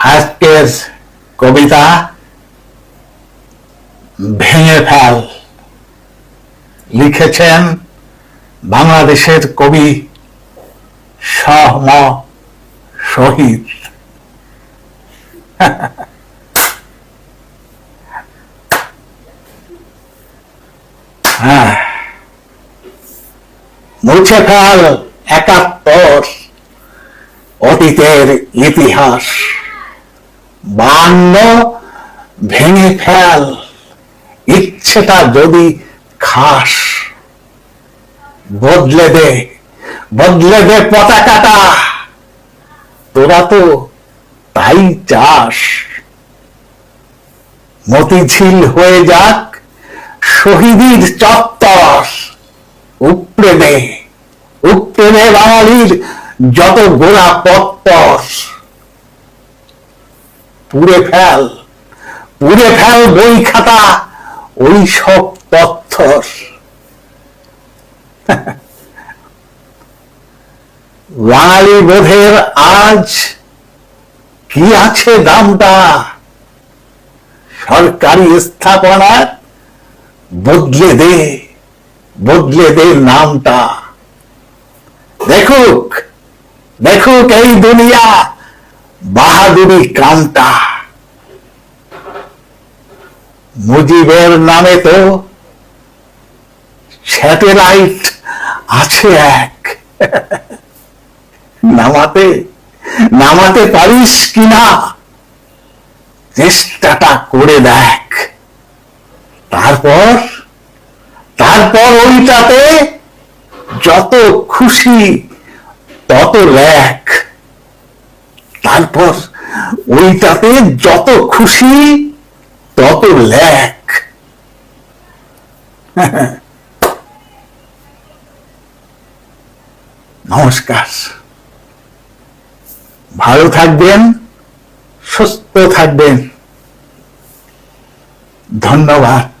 আজকের কবিতা ভেঙে ফেল। লিখেছেন বাংলাদেশের কবি সহম শহীদ। হ্যাঁ। মুছে ফেল একাত্তর অতীতের ইতিহাস। বান্ন ভেঙে ফেল। ইচ্ছেটা যদি খাস, বদলে দে বদলে দে পতাকাটা। তোরা তো তাই চাস। মতিঝিল হয়ে যাক শহীদের চত্বর। উপড়ে দে উপড়ে দে বাঙালির যত গোড়া পত্তর পুড়ে ফেল পুড়ে ফেল বই খাতা, ওই সব পত্থর বাঙালি বোধের আজ কি আছে দামটা? সরকারি স্থাপনার বদলে দে বদলে দে নামটা। দেখুক দেখুক এই দুনিয়া বাহাদুরি কামটা মুজিবের নামে তো স্যাটেলাইট আছে এক। নামাতে নামাতে পারিস কিনা? চেষ্টাটা করে দেখ। তারপর তারপর ওইটাতে যত খুশি তত লেখ তারপর ওইটাতে যত খুশি তত ল্যাক নমস্কার। ভালো থাকবেন সুস্থ থাকবেন। ধন্যবাদ।